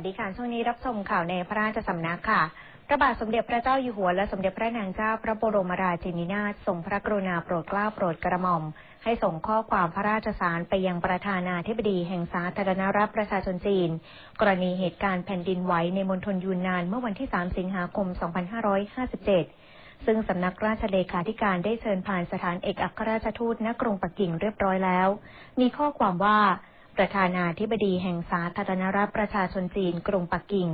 สดีค่ะ ช่วงนี้รับชมข่าวในพระราชสำนักค่ะพระบาทสมเด็จพระเจ้าอยู่หัวและสมเด็จพระนางเจ้าพระบรมราชินีนาถทรงพระกรุณาโปรดเกล้าโปรดกระหม่อม ให้ส่งข้อความพระราชสารไปยังประธานาธิบดีแห่งสาธารณรัฐประชาชนจีน กรณีเหตุการณ์แผ่นดินไหวในมณฑลยูนนานเมื่อวันที่ 3 สิงหาคม 2557 ซึ่งสำนักราชเลขาธิการได้เชิญผ่านสถานเอกอัครราชทูตณกรุงปักกิ่งเรียบร้อยแล้ว มีข้อความว่า ประธานาธิบดีแห่งสาธารณรัฐประชาชนจีนกรุงปักกิ่ง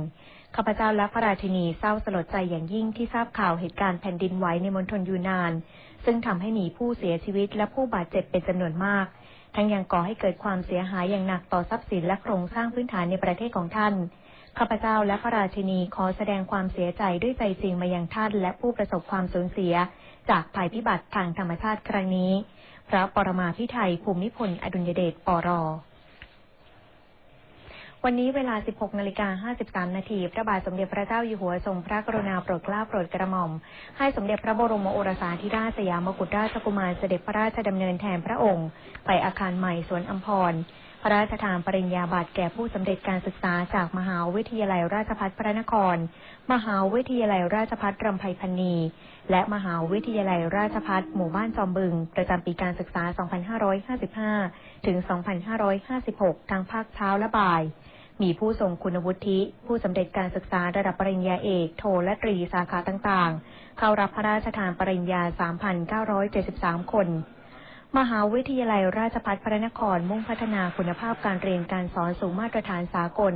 ข้าพเจ้าและพระราชินีเศร้าสลดใจอย่างยิ่งที่ทราบข่าวเหตุการณ์แผ่นดินไหวในมณฑลยูนนาน ซึ่งทำให้มีผู้เสียชีวิตและผู้บาดเจ็บเป็นจำนวนมาก ทั้งยังก่อให้เกิดความเสียหายอย่างหนักต่อทรัพย์สินและโครงสร้างพื้นฐานในประเทศของท่านข้าพเจ้าและพระราชินีขอแสดงความเสียใจด้วยใจจริงมายังท่าน และผู้ประสบความสูญเสีย จากภัยพิบัติทางธรรมชาติครั้งนี้ พระปรมาภิไธยภูมิพลอดุลยเดชปร วันนี้เวลา 16นาฬิกา53 นาที พระบาทสมเด็จพระเจ้าอยู่หัวทรงพระกรุณาโปรดเกล้าโปรดกระหม่อม ให้สมเด็จพระบรมโอรสาธิราชสยามกุฎราชกุมารเสด็จพระราชดำเนินแทนพระองค์ ไปอาคารใหม่สวนอัมพร ระราชทานปริญญาบัตรแก่ผู้สำเร็จการศึกษาจากมหาวิทยาลัยราชภัฏพระนคร มหาวิทยาลัยราชภัฏรำไพพันนี และมหาวิทยาลัยราชภัฏหมู่บ้านจอมบึง ประจำปีการศึกษา 2555 ถึง 2556 ทั้งภาคเช้าและบ่าย มีผู้ทรงคุณวุฒิ ผู้สำเร็จการศึกษาระดับปริญญาเอก โทและตรีสาขาต่างๆ เข้ารับพระราชทานปริญญา 3,973 คน มหาวิทยาลัยราชภัฏพระนครมุ่งพัฒนาคุณภาพการเรียนการสอนสู่มาตรฐานสากล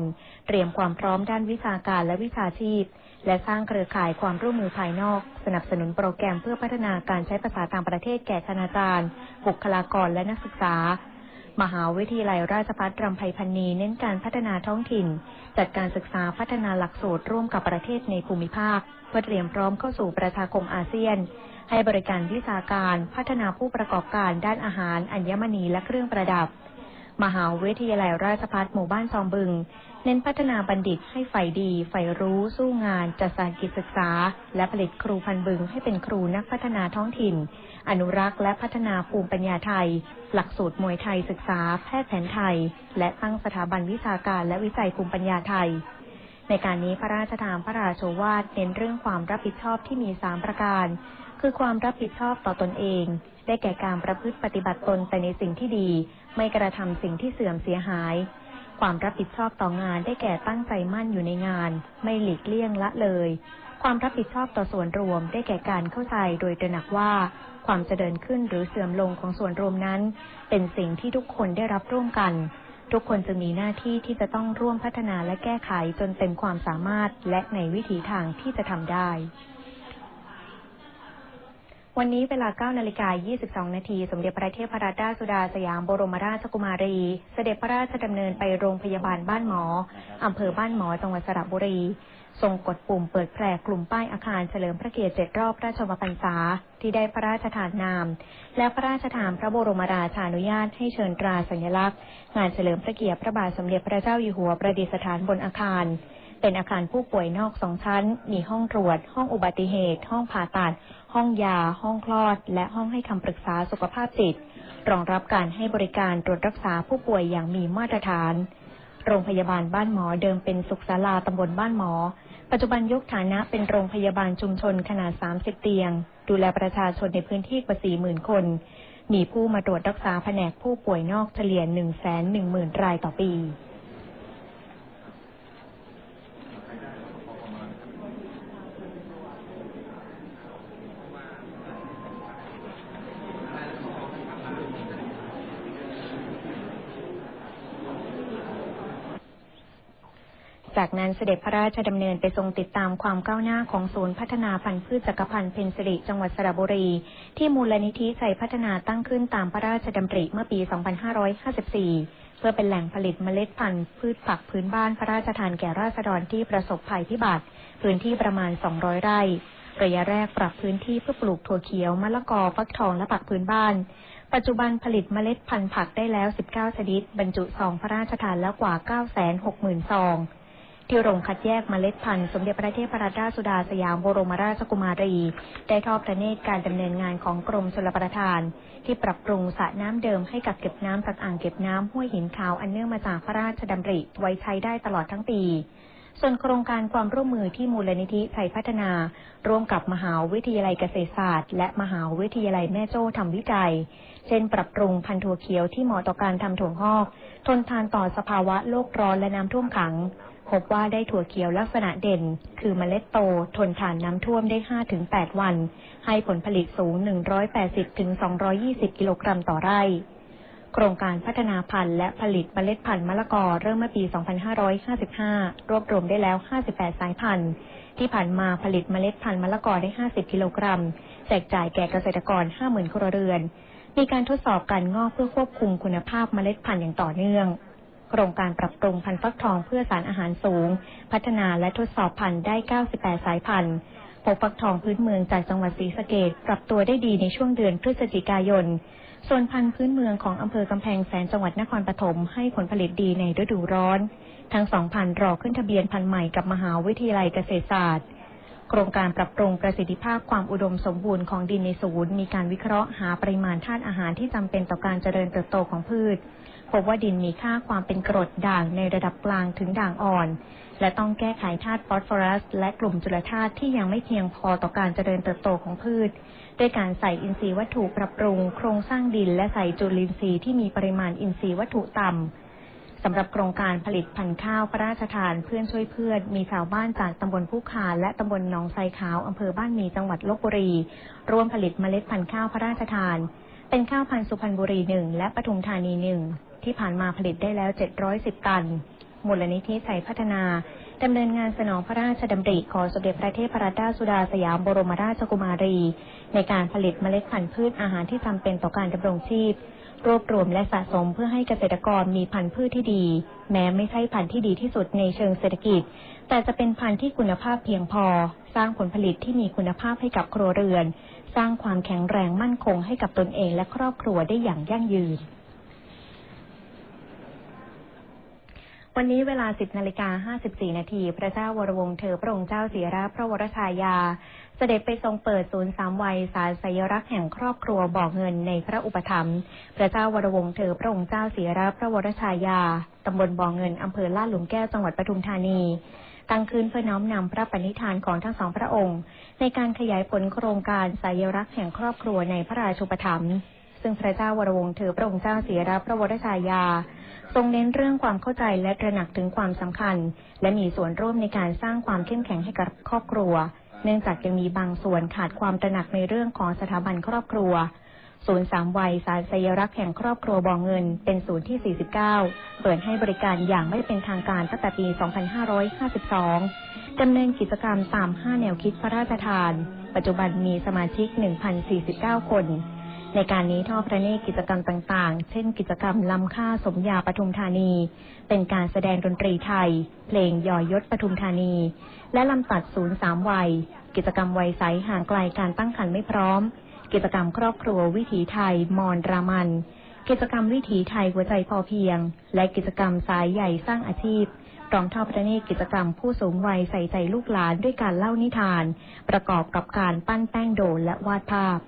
เตรียมความพร้อมด้านวิชาการและวิชาชีพ และสร้างเครือข่ายความร่วมมือภายนอก สนับสนุนโปรแกรมเพื่อพัฒนาการใช้ภาษาต่างประเทศแก่คณาจารย์ บุคลากรและนักศึกษา มหาวิทยาลัยราชภัฏรำไพพันนีเน้นการพัฒนาท้องถิ่น จัดการศึกษาพัฒนาหลักสูตรร่วมกับประเทศในภูมิภาคเพื่อเตรียมพร้อมเข้าสู่ประชาคมอาเซียน ให้บริการวิชาการ พัฒนาผู้ประกอบการด้านอาหาร อัญมณีและเครื่องประดับ มหาวิทยาลัยราชภัฏหมู่บ้านจอมบึง เน้นพัฒนาบัณฑิตให้ใฝ่ดีใฝ่รู้สู้งาน จัดสรรกิจศึกษา และผลิตครูพันบึงให้เป็นครูนักพัฒนาท้องถิ่น อนุรักษ์และพัฒนาภูมิปัญญาไทย หลักสูตรมวยไทยศึกษา แพทย์แผนไทย และตั้งสถาบันวิชาการและวิจัยภูมิปัญญาไทยในการนี้พระราชทานพระราโชวาทเน้นเรื่องความรับผิดชอบที่มีสามประการ คือความรับผิดชอบต่อตนเองได้แก่การประพฤติปฏิบัติตนแต่ในสิ่งที่ดี ไม่กระทำสิ่งที่เสื่อมเสียหาย ความรับผิดชอบต่องานได้แก่ตั้งใจมั่นอยู่ในงาน ไม่หลีกเลี่ยงละเลย ความรับผิดชอบต่อส่วนรวม ได้แก่การเข้าใจโดยตระหนักว่า ความเจริญขึ้นหรือเสื่อมลงของส่วนรวมนั้น เป็นสิ่งที่ทุกคนได้รับร่วมกัน ทุกคนจะมีหน้าที่ที่จะต้องร่วมพัฒนาและแก้ไขจนเต็มความสามารถและในวิถีทางที่จะทำได้ วันนี้เวลา9นาฬิกา22 นาที สมเด็จพระเทพรัตนราชสุดาสยามบรมราชกุมารี เสด็จพระราชดำเนินไปโรงพยาบาลบ้านหมอ อำเภอบ้านหมอ จังหวัดสระบุรี ทรงกดปุ่มเปิดแผลกลุ่มป้ายอาคารเฉลิมพระเกียรติเจ็ดรอบราชวพรรษา ที่ได้พระราชทานนาม และพระราชทานพระบรมราชานุญาตให้เชิญตราสัญลักษณ์ งานเฉลิมพระเกียรติพระบาทสมเด็จพระเจ้าอยู่หัวประดิษฐานบนอาคารเป็นอาคารผู้ป่วยนอกสองชั้น มีห้องตรวจ ห้องอุบัติเหตุ ห้องผ่าตัด ห้องยา ห้องคลอด และห้องให้คำปรึกษาสุขภาพจิต รองรับการให้บริการตรวจรักษาผู้ป่วยอย่างมีมาตรฐาน โรงพยาบาลบ้านหมอเดิมเป็นสุขศาลาตำบลบ้านหมอ ปัจจุบันยกฐานะเป็นโรงพยาบาลชุมชนขนาด 30 เตียง ดูแลประชาชนในพื้นที่กว่า 40,000 คน มีผู้มาตรวจรักษาแผนกผู้ป่วยนอกเฉลี่ย 110,000 รายต่อปี จากนั้นเสด็จพระราชดำเนินไปทรงติดตามความก้าวหน้าของศูนย์พัฒนาพันธุ์พืชจักรพันธ์เพนสิริจังหวัดสระบุรี ที่มูลนิธิใจพัฒนาตั้งขึ้นตามพระราชดำริเมื่อปี 2554 เพื่อเป็นแหล่งผลิตเมล็ดพันธุ์พืชผักพื้นบ้านพระราชทานแก่ราษฎรที่ประสบภัยพิบัติ พื้นที่ประมาณ 200 ไร่ระยะแรกปรับพื้นที่เพื่อปลูกถั่วเขียวมะละกอฟักทองและผักพื้นบ้าน ปัจจุบันผลิตเมล็ดพันธุ์ผักได้แล้ว 19 ชนิด บรรจุซองพระราชทานแล้วกว่า 960,000 ซอง ที่โรงคัดแยกเมล็ดพันธุ์สมเด็จพระเทพรัตนราชสุดาสยามบรมราชกุมารี ได้ทอดพระเนตรการดำเนินงานของกรมชลประทาน ที่ปรับปรุงสระน้ำเดิมให้กับเก็บน้ำจากอ่างเก็บน้ำห้วยหินขาวอันเนื่องมาจากพระราชดำริไว้ใช้ได้ตลอดทั้งปี ส่วนโครงการความร่วมมือที่มูลนิธิไทยพัฒนา ร่วมกับมหาวิทยาลัยเกษตรศาสตร์ และมหาวิทยาลัยแม่โจ้ทำวิจัย เช่น ปรับปรุงพันธุ์ถั่วเขียวที่เหมาะต่อการทำถั่วงอก ทนทานต่อสภาวะโลกร้อนและน้ำท่วมขัง พบว่าได้ถั่วเขียวลักษณะเด่น คือเมล็ดโตทนทานน้ำท่วมได้ 5-8 วัน ให้ผลผลิตสูง 180-220 กิโลกรัมต่อไร่ โครงการพัฒนาพันธุ์และผลิตเมล็ดพันธุ์มะละกอเริ่มเมื่อปี 2555 รวบรวมได้แล้ว 58 สายพันธุ์ ที่ผ่านมาผลิตเมล็ดพันธุ์มะละกอได้ 50 กิโลกรัม แจกจ่ายแก่เกษตรกร 50,000 ครัวเรือน มีการทดสอบการงอกเพื่อควบคุมคุณภาพเมล็ดพันธุ์อย่างต่อเนื่อง โครงการปรับปรุงพันธุ์ฟักทองเพื่อสารอาหารสูง พัฒนาและทดสอบพันธุ์ได้ 98 สายพันธุ์พบฟักทองพื้นเมืองจากจังหวัดศรีสะเกดปรับตัวได้ดีในช่วงเดือนพฤศจิกายน ส่วนพันธุ์พื้นเมืองของอำเภอกำแพงแสนจังหวัดนครปฐมให้ผลผลิตดีในฤดูร้อน ทั้งสองพันธุ์รอขึ้นทะเบียนพันธุ์ใหม่กับมหาวิทยาลัยเกษตรศาสตร์ โครงการปรับปรุงประสิทธิภาพความอุดมสมบูรณ์ของดินในศูนย์ มีการวิเคราะห์หาปริมาณธาตุอาหารที่จำเป็นต่อการเจริญเติบโตของพืช พบว่าดินมีค่าความเป็นกรดด่างในระดับกลางถึงด่างอ่อน และต้องแก้ไขธาตุฟอสฟอรัส และกลุ่มจุลธาตุที่ยังไม่เพียงพอต่อการเจริญเติบโตของพืชด้วยการใส่อินทรีย์วัตถุปรับปรุง โครงสร้างดินและใส่จุลินทรีย์ที่มีปริมาณอินทรีย์วัตถุต่ำ สำหรับโครงการผลิตพันธุ์ข้าวพระราชทานเพื่อนช่วยเพื่อนมีชาวบ้านจากตำบลผู้คาและตำบลหนองไทรขาวอำเภอบ้านมีจังหวัดลบบุรี ร่วมผลิตเมล็ดพันธุ์ข้าวพระราชทาน เป็นข้าวพันธุ์สุพรรณบุรีหนึ่งและปทุมธานีหนึ่งที่ผ่านมาผลิตได้แล้ว 710 ตัน มูลนิธิไทยพัฒนาดำเนินงานสนองพระราชดำริของสมเด็จพระเทพรัตนราชสุดาสยามบรมราชกุมารี ในการผลิตเมล็ดพันธุ์พืชอาหารที่จำเป็นต่อการดำรงชีพ รวบรวมและสะสมเพื่อให้เกษตรกรมีพันธุ์พืชที่ดี แม้ไม่ใช่พันธุ์ที่ดีที่สุดในเชิงเศรษฐกิจ แต่จะเป็นพันธุ์ที่คุณภาพเพียงพอ สร้างผลผลิตที่มีคุณภาพให้กับครัวเรือน สร้างความแข็งแรงมั่นคงให้กับตนเองและครอบครัวได้อย่างยั่งยืน วันนี้เวลา 10นาฬิกา54นาทีพระเจ้าวรวงเธอพระองค์เจ้าเสียราพระวรชายา เสด็จไปทรงเปิดศูนย์สามวัยสารสยรักษ์แห่งครอบครัวบ่อเงินในพระอุปถัมภ์พระเจ้าวรวงศ์เธอพระองค์เจ้าเสียราพระวรชายา ตำบลบ่อเงิน อำเภอลาดหลุมแก้วจังหวัดปทุมธานี ตั้งขึ้นเพื่อน้อมนำพระปณิธานของทั้งสองพระองค์ ในการขยายผลโครงการสายรักษ์แห่งครอบครัวในพระราชูปถัมภ์ซึ่งพระเจ้าวรวงศ์เธอพระองค์เจ้าเสียรัพระวรชายาทรงเน้นเรื่องความเข้าใจและตระหนักถึงความสำคัญ และมีส่วนร่วมในการสร้างความเข้มแข็งให้กับครอบครัว เนื่องจากยังมีบางส่วนขาดความตระหนักในเรื่องของสถาบันครอบครัว ศูนย์สามวัยสารสยรักษ์แห่งครอบครัวบองเงิน เป็นศูนย์ที่ 49 เปิดให้บริการอย่างไม่เป็นทางการตั้งแต่ปี 2552 ดำเนินกิจกรรมตาม 5 แนวคิดพระราชทาน ปัจจุบันมีสมาชิก 1,049 คน ในการนี้ทอดพระเนตรกิจกรรมต่างๆ เช่น กิจกรรมล้ำค่าสมยาปทุมธานี เป็นการแสดงดนตรีไทย เพลงยอยศปทุมธานี และลำตัดศูนย์สามวัย กิจกรรมวัยใสห่างไกลการตั้งครรภ์ไม่พร้อม กิจกรรมครอบครัววิถีไทย มอนรามัน กิจกรรมวิถีไทยหัวใจพอเพียง และกิจกรรมสายใหญ่สร้างอาชีพรอมทอดพระเนตรกิจกรรมผู้สูงวัยใส่ใจลูกหลานด้วยการเล่านิทาน ประกอบกับการปั้นแป้งโดและวาดภาพ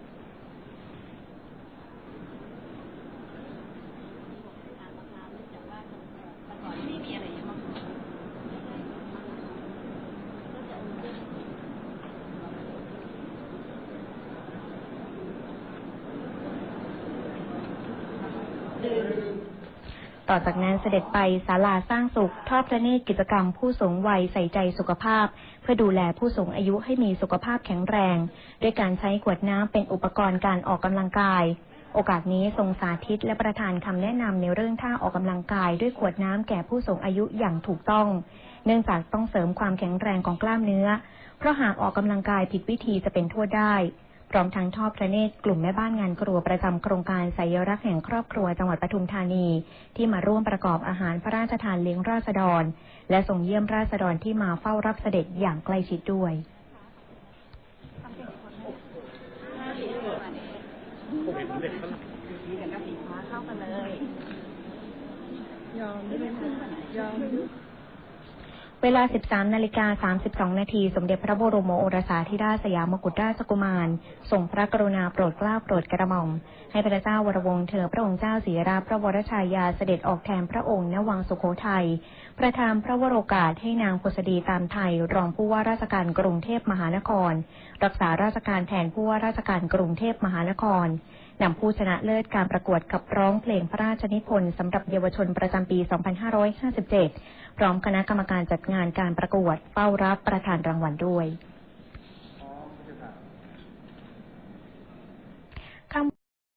ต่อจากนั้นเสด็จไปศาลาสร้างสุข ทอดพระเนตรกิจกรรมผู้สูงวัยใส่ใจสุขภาพ เพื่อดูแลผู้สูงอายุให้มีสุขภาพแข็งแรง ด้วยการใช้ขวดน้ำเป็นอุปกรณ์การออกกำลังกาย โอกาสนี้ทรงสาธิตและประทานคำแนะนำในเรื่องท่าออกกำลังกายด้วยขวดน้ำแก่ผู้สูงอายุอย่างถูกต้อง เนื่องจากต้องเสริมความแข็งแรงของกล้ามเนื้อ เพราะหากออกกำลังกายผิดวิธีจะเป็นโทษได้ พร้อมทั้งทอดพระเนตรกลุ่มแม่บ้านงานครัวประจำโครงการสายรักษ์แห่งครอบครัวจังหวัดปทุมธานี ที่มาร่วมประกอบอาหารพระราชทานเลี้ยงราษฎร และส่งเยี่ยมราษฎรที่มาเฝ้ารับเสด็จอย่างใกล้ชิดด้วยยอมยอม เวลา 13 นาฬิกา 32 นาที สมเด็จพระบรมโอรสาธิราชสยามกุฎราชกุมารทรงพระกรุณาโปรดเกล้าโปรดกระหม่อม ให้พระเจ้าวรวงศ์เธอพระองค์เจ้าศรีราพระวรชายาเสด็จออกแทนพระองค์ณวังสุโขทัย ประทานพระวโรกาสให้นางพุษดีตามไทย รองผู้ว่าราชการกรุงเทพมหานคร รักษาราชการแทนผู้ว่าราชการกรุงเทพมหานคร นำผู้ชนะเลิศการประกวดขับร้องเพลงพระราชนิพนธ์สำหรับเยาวชนประจำปี 2557 พร้อมคณะกรรมการจัดงานการประกวดเป้ารับประธานรางวัลด้วยคำ